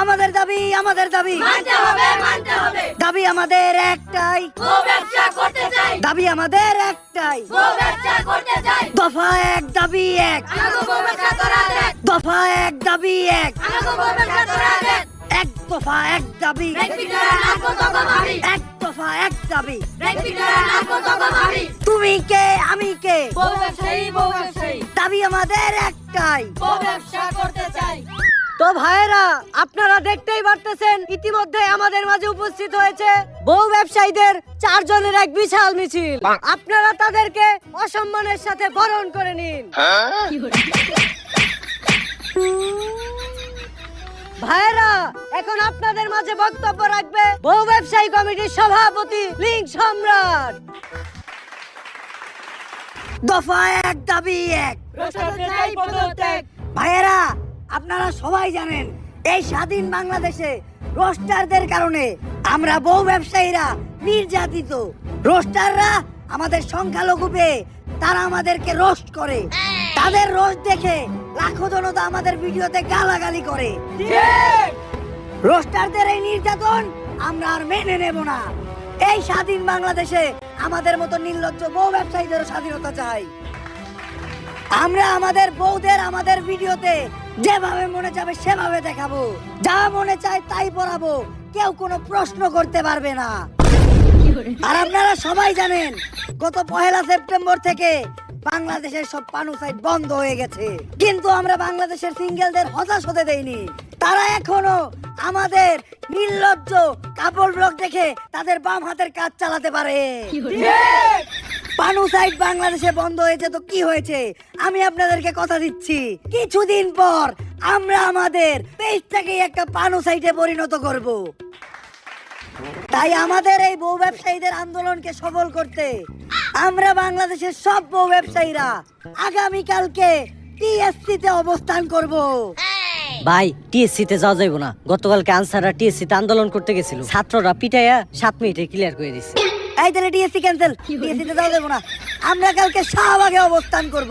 আমাদের দাবি আমাদের দাবি। মানতে হবে মানতে হবে। দাবি আমাদের একটাই। ও ব্যবসা করতে চাই। দাবি আমাদের একটাই। ও ব্যবসা করতে চাই। দফা এক দাবি এক। আমাকে বউ ব্যবসা করা দেন দফা এক দাবি এক। আমাকে বউ ব্যবসা করা দেন এক দফা এক দাবি। এক দফা এক দাবি। তুমি কে আমি কে? ব্যবসায়ী ব্যবসায়ী। দাবি আমাদের একটাই। ব্যবসা করতে চাই। তো ভাইয়েরা আপনারা দেখতেই পারতেছেন ইতিমধ্যে আমাদের মাঝে উপস্থিত হয়েছে বহু ব্যবসায়ীদের চারজনের এক বিশাল মিছিল। আপনারা তাদেরকে অসম্মানের সাথে বরণ করে নিন। ভাইয়েরা এখন আপনাদের মাঝে বক্তব্য রাখবে বহু ব্যবসায়ী কমিটির সভাপতি লিঙ্ক সম্রাট। দফা এক দাবি এক। ভাইয়েরা আপনারা সবাই জানেন, এই স্বাধীন বাংলাদেশে রোস্টারদের কারণে আমরা বহু ব্যবসায়ীরা নির্যাতিত। রোস্টাররা আমাদের সংখ্যালঘু পেয়ে তারা আমাদেরকে রোস্ট করে। তাদের রোস্ট দেখে লাখো জনতা আমাদের ভিডিওতে গালাগালি করে। রোস্টারদের এই নির্যাতন আমরা আর মেনে নেব না। এই স্বাধীন বাংলাদেশে আমাদের মতো নির্লজ্জ বউ ব্যবসায়ীদেরও স্বাধীনতা চাই। আমরা আমাদের বউদের আমাদের ভিডিওতে যেভাবে মনে যাবে সেভাবে দেখাবো। যা মনে চায় তাই পড়াবো। কেউ কোনো প্রশ্ন করতে পারবে না। আর আপনারা সবাই জানেন, গত পহেলা সেপ্টেম্বর থেকে বাংলাদেশের সব পানু সাইট বন্ধ হয়ে গেছে। কিন্তু আমরা বাংলাদেশের সিঙ্গেলদের হতাশ হতে দেইনি। তারা এখনও আমাদের নির্লজ্জ কাপড় ব্লক দেখে তাদের বাম হাতের কাজ চালাতে পারে। পানু সাইট বাংলাদেশে বন্ধ হয়েছে তো কি হয়েছে? আমি আপনাদেরকে কথা দিচ্ছি। কিছুদিন পর আমরা আমাদের পেজটাকে একটা পানু সাইটে পরিণত করব। তাই আমাদের এই বউ ব্যবসায়ীদের আন্দোলনকে সফল করতে আমরা বাংলাদেশের সব বউ ব্যবসায়ীরা আগামীকালকে টিএসসি তে অবস্থান করব। ভাই টিএসসি তে যাওয়া যাইব না। গতকালকে আনসাররা টিএসসি তে আন্দোলন করতে গেছিল। ছাত্ররা পিটাইয়া সাত মিনিটে ক্লিয়ার করে দিছে। এই তাহলে টিএসসি ক্যান্সেল টিএসসি তে যাওয়া যাইব না। আমরা কালকে শাহবাগে অবস্থান করব।